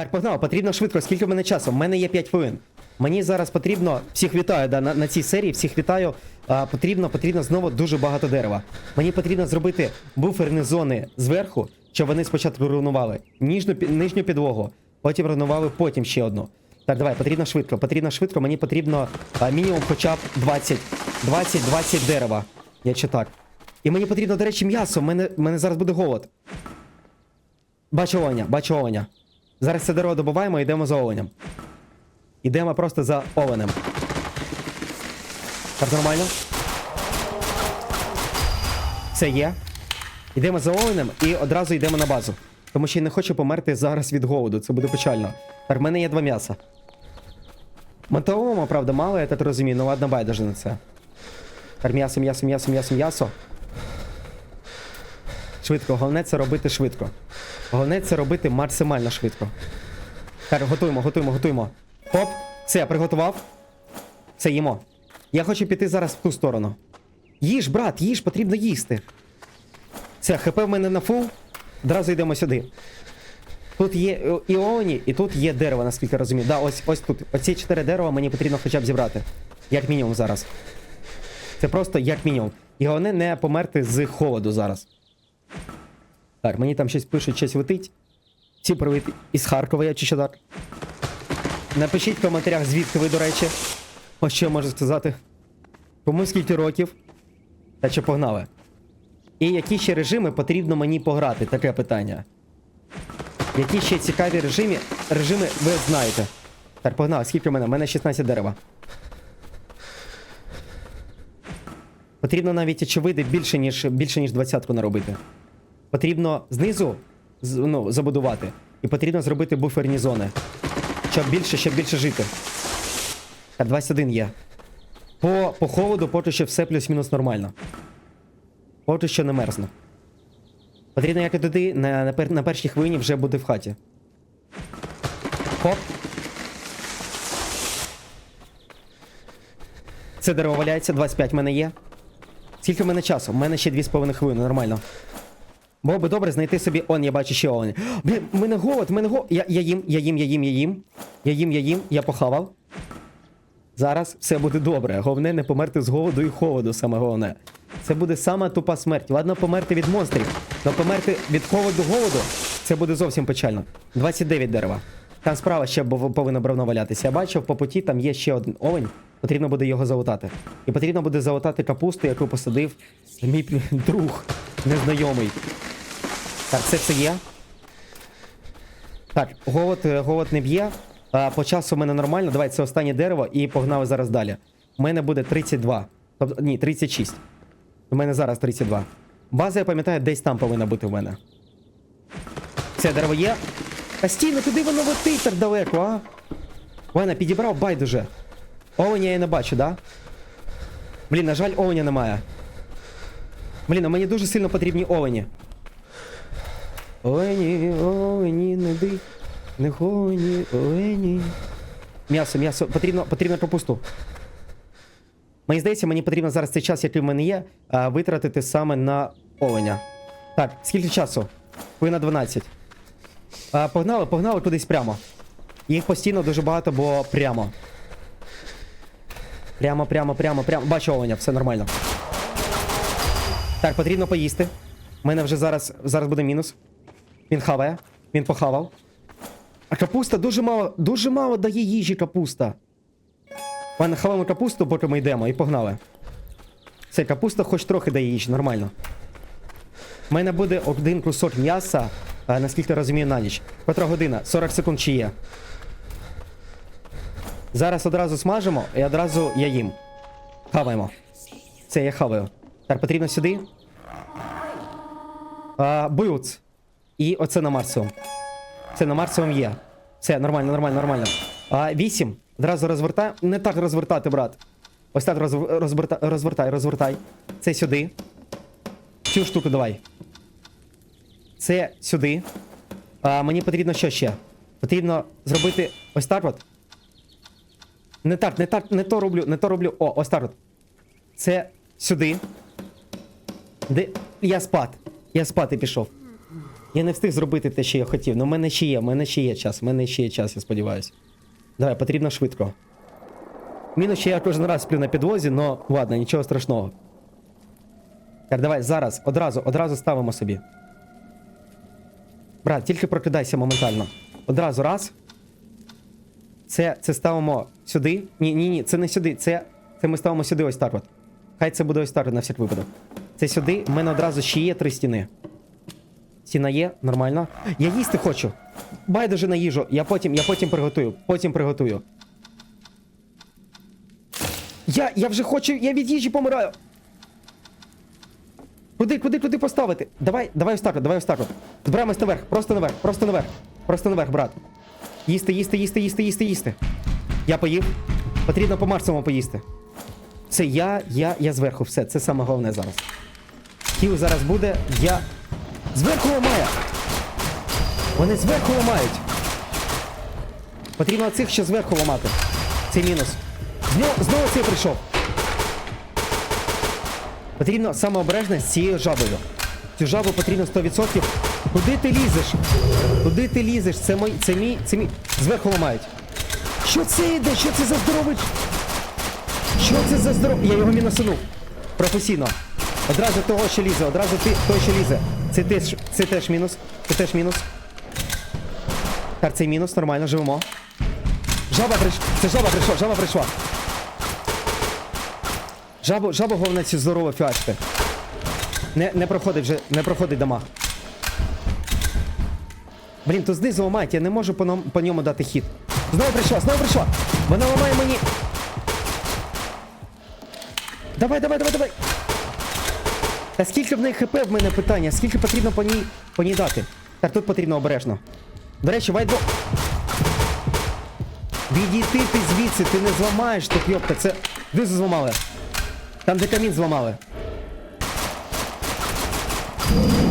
Так, погнали, потрібно швидко. Скільки в мене часу? У мене є 5 хвилин. Мені зараз потрібно. Всіх вітаю да, на, на цій серії, всіх вітаю. А, потрібно, потрібно знову дуже багато дерева. Мені потрібно зробити буферні зони зверху, щоб вони спочатку руйнували ніжну, нижню підлогу, потім руйнували потім ще одну. Так, давай, потрібно швидко. Потрібно швидко, мені потрібно а, мінімум хоча б 20, 20-20 дерева. Якщо так. І мені потрібно, до речі, м'ясо. У мене, мене зараз буде голод. Бачу оленя, бачу оленя. Зараз це дерево добуваємо і йдемо за оленем. Йдемо просто за оленем. Так нормально? Все є. Йдемо за оленем і одразу йдемо на базу. Тому що я не хочу померти зараз від голоду, це буде печально. Так, в мене є два м'яса. Мотовому, правда, мало, я так розумію, ну ладно, байдуже на це. Так, м'ясо, м'ясо, м'ясо, м'ясо, м'ясо. Швидко, головне це робити швидко. Головне це робити максимально швидко. Так, готуємо, готуємо, готуємо. Хоп, все, я приготував. Все, їмо. Я хочу піти зараз в ту сторону. Їж, брат, їж, потрібно їсти. Все, хп в мене на фул. Одразу йдемо сюди. Тут є е, і і тут є дерево, наскільки я розумію. Да, ось ось тут. Оці чотири дерева мені потрібно хоча б зібрати. Як мінімум зараз. Це просто як мінімум. І головне не померти з холоду зараз. Так, мені там щось пишуть, щось летить. Всі привіт із Харкова, я чи що так. Напишіть в коментарях, звідки ви, до речі. Ось що я можу сказати. Кому скільки років? Та що погнали. І які ще режими потрібно мені пограти? Таке питання. Які ще цікаві режими, режими ви знаєте? Так, погнали, скільки в мене? У мене 16 дерева. Потрібно навіть очевидно більше, ніж, більше, ніж 20 наробити. Потрібно знизу ну, забудувати. І потрібно зробити буферні зони. Щоб більше, щоб більше жити. Так, 21 є. По, по холоду поки що все плюс-мінус нормально. Поки що не мерзне. Потрібно як і туди, на, на, пер, на першій хвилині вже буде в хаті. Хоп. Це дерево валяється, 25 в мене є. Скільки в мене часу? У мене ще 2,5 хвилини, нормально. Було би добре знайти собі. Он, я бачу ще олень. Блін, в мене голод, в мене голод. Я, я їм, я їм, я їм, я їм. Я їм, я їм, я похавав. Зараз все буде добре. Головне не померти з голоду і холоду, саме головне. Це буде сама тупа смерть. Ладно, померти від монстрів, але померти від холоду голоду це буде зовсім печально. 29 дерева. Там справа ще повинно бревно валятися. Я бачив, по путі там є ще один олень. Потрібно буде його залутати. І потрібно буде залутати капусту, яку посадив мій друг незнайомий. Так, все це є. Так, голод, е, голод не б'є. По часу в мене нормально. Давай, це останнє дерево і погнали зараз далі. У мене буде 32. Тобто, ні, 36. У мене зараз 32. База, я пам'ятаю, десь там повинна бути в мене. Це дерево є. А стій, ну куди воно летить так далеко, а? Ладно, підібрав байдуже. Оленя я не бачу, да? Блін, на жаль, оленя немає. Блін, а мені дуже сильно потрібні олені. Олені, олені, не ди, не гоні, олені. М'ясо, м'ясо, потрібно, потрібно капусту. Мені здається, мені потрібно зараз цей час, який в мене є, витратити саме на оленя. Так, скільки часу? Ви на 12. А, погнали, погнали кудись прямо. Їх постійно дуже багато, бо прямо. Прямо, прямо, прямо, прямо. Бачу оленя, все нормально. Так, потрібно поїсти. У мене вже зараз, зараз буде мінус. Він хаває. Він похавав. А капуста дуже мало, дуже мало дає їжі капуста. Ладно, хаваємо капусту, поки ми йдемо, і погнали. Це капуста хоч трохи дає їжі, нормально. У мене буде один кусок м'яса, наскільки я розумію, на ніч. Котра година? 40 секунд чи є. Зараз одразу смажимо і одразу я їм. Хаваємо. Це я хаваю. Так, потрібно сюди. А, Буц. І оце на Марсовому. Це на Марсовому є. Все, нормально, нормально, нормально. А, вісім. Одразу розвертай. Не так розвертати, брат. Ось так розв... розвертай, розвертай, розвертай. Це сюди. Цю штуку давай. Це сюди. А, мені потрібно що ще? Потрібно зробити ось так от. Не так, не так, не то роблю, не то роблю. О, ось так от. Це сюди. Де. Я спати. Я спати пішов. Я не встиг зробити те, що я хотів. Ну, в мене ще є, в мене ще є час, в мене ще є час, я сподіваюся. Давай, потрібно швидко. Мінус, що я кожен раз сплю на підлозі, но ладно, нічого страшного. Так, давай, зараз, одразу, одразу ставимо собі. Брат, тільки прокидайся моментально. Одразу раз. Це, це ставимо сюди. Ні, ні, ні, це не сюди. Це, це ми ставимо сюди ось так от. Хай це буде ось так на всяк випадок. Це сюди. У мене одразу ще є три стіни. Стіна є, нормально. Я їсти хочу. Байдуже на їжу. Я потім, я потім приготую. Потім приготую. Я, я вже хочу, я від їжі помираю. Куди, куди, куди поставити? Давай, давай ось так, от, давай ось так. от. Збираємось наверх, просто наверх, просто наверх. Просто наверх, брат. Їсти, їсти, їсти, їсти, їсти, їсти. Я поїв. Потрібно по максимуму поїсти. Це я, я, я зверху, все, це саме головне зараз. Хіл зараз буде, я. Зверху ламає! Вони зверху ламають. Потрібно цих ще зверху ламати. Це мінус. Знову, знову цей прийшов. Потрібно самообережно з цією жабою. Цю жабу потрібно 100%. Куди ти лізеш? Куди ти лізеш? Це мій, це мій, це мій. Зверху ламають. Що це йде? Що це за здоровий? Що це за здоровий? Я його мінусанув. Професійно. Одразу того, що лізе, одразу ти, той, що лізе. Це теж, це теж мінус. Це теж мінус. Так, це мінус, нормально, живемо. Жаба прийшла. Це жаба прийшла, жаба прийшла. Жабу, жабу головне цю здорово фіачити. Не, не проходить вже, не проходить дамаг. Блін, то знизу ламають, я не можу по, нам- по ньому дати хід. Знову прийшла, знову прийшла. Вона ламає мені. Давай, давай, давай, давай. Та скільки в неї хп в мене питання? Скільки потрібно по ній, по ній дати? Так, тут потрібно обережно. До речі, вайдбо. Відійти ти звідси, ти не зламаєш тут, йопта, це. Знизу зламали. Там, де камін зламали.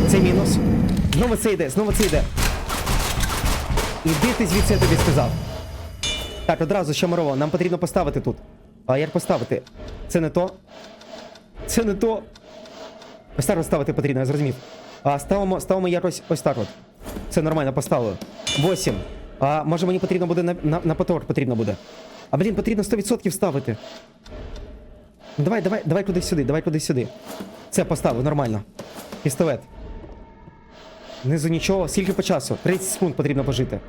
Це мінус. Знову це йде, знову це йде. Іди ти звідси, я тобі сказав. Так, одразу ще морово. Нам потрібно поставити тут. А як поставити? Це не то. Це не то. Ось так ставити потрібно, я зрозумів. А ставимо, ставимо якось ось так от. Це нормально, поставили. 8. А може мені потрібно буде на, на, на поток потрібно буде. А блін, потрібно 100% ставити. Давай, давай, давай кудись сюди, давай кудись сюди. Це поставив, нормально. Пістолет. Внизу нічого, скільки по часу? 30 секунд потрібно пожити.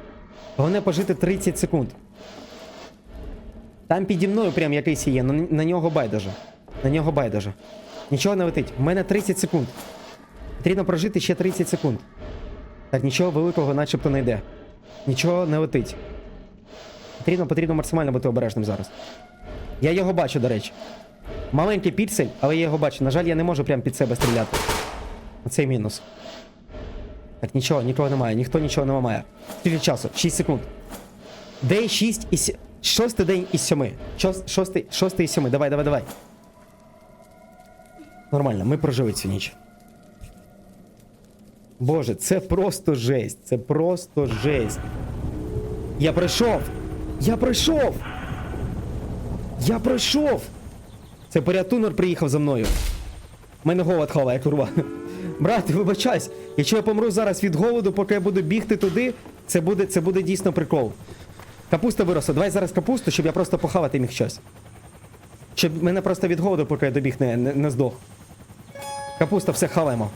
Головне пожити 30 секунд. Там піді мною прям якийсь є, на, на нього байдуже. На нього байдуже. Нічого не летить. У мене 30 секунд. Потрібно прожити ще 30 секунд. Так, нічого великого начебто не йде. Нічого не летить. Потрібно, потрібно максимально бути обережним зараз. Я його бачу, до речі. Маленький піксель, але я його бачу. На жаль, я не можу прямо під себе стріляти. Оцей мінус. Так, нічого, нікого немає, ніхто нічого не ламає. Скільки часу? 6 секунд. День 6 і 7. Шостий день із 7. Шос- Шостий, із 7. Давай, давай, давай. Нормально, ми прожили цю ніч. Боже, це просто жесть. Це просто жесть. Я пройшов! Я пройшов! Я пройшов! Це порятунок приїхав за мною. Мене голод хаває, курва. Брат, вибачайся, якщо я помру зараз від голоду, поки я буду бігти туди, це буде, це буде дійсно прикол. Капуста виросла. Давай зараз капусту, щоб я просто похавати міг щось. Щоб мене просто від голоду, поки я добіг, не, не, не здох. Капуста, все хаваємо.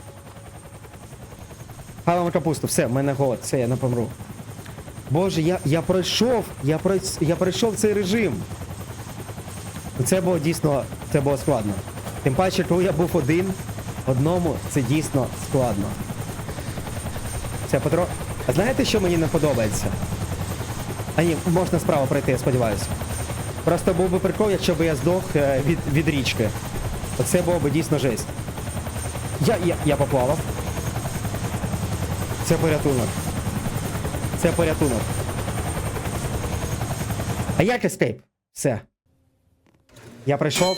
Хаваємо капусту, все, в мене голод, все, я не помру. Боже, я, я пройшов, я, прой, я пройшов цей режим. Це було дійсно, це було складно. Тим паче, коли я був один, одному, це дійсно складно. Це Петро. А знаєте, що мені не подобається? А ні, можна справа пройти, я сподіваюся. Просто був би прикол, якщо б я здох е, від, від річки. Оце було б дійсно жесть. Я, я, я поплавав. Це порятунок. Це порятунок. А як ескейп? Все. Я пройшов.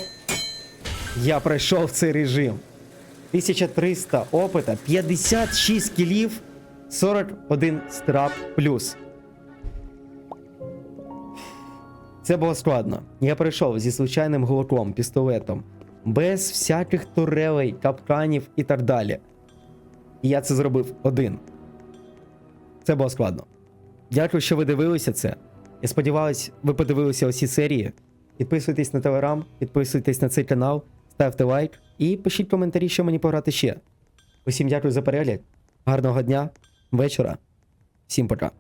Я пройшов цей режим. 1300 опита, 56 кілів, 41 страп плюс. Це було складно. Я прийшов зі звичайним глоком, пістолетом, без всяких турелей, капканів і так далі. І я це зробив один. Це було складно. Дякую, що ви дивилися це. Я сподіваюся, ви подивилися усі серії. Підписуйтесь на телеграм, підписуйтесь на цей канал, ставте лайк і пишіть коментарі, що мені пограти ще. Усім дякую за перегляд. Гарного дня, вечора. Всім пока.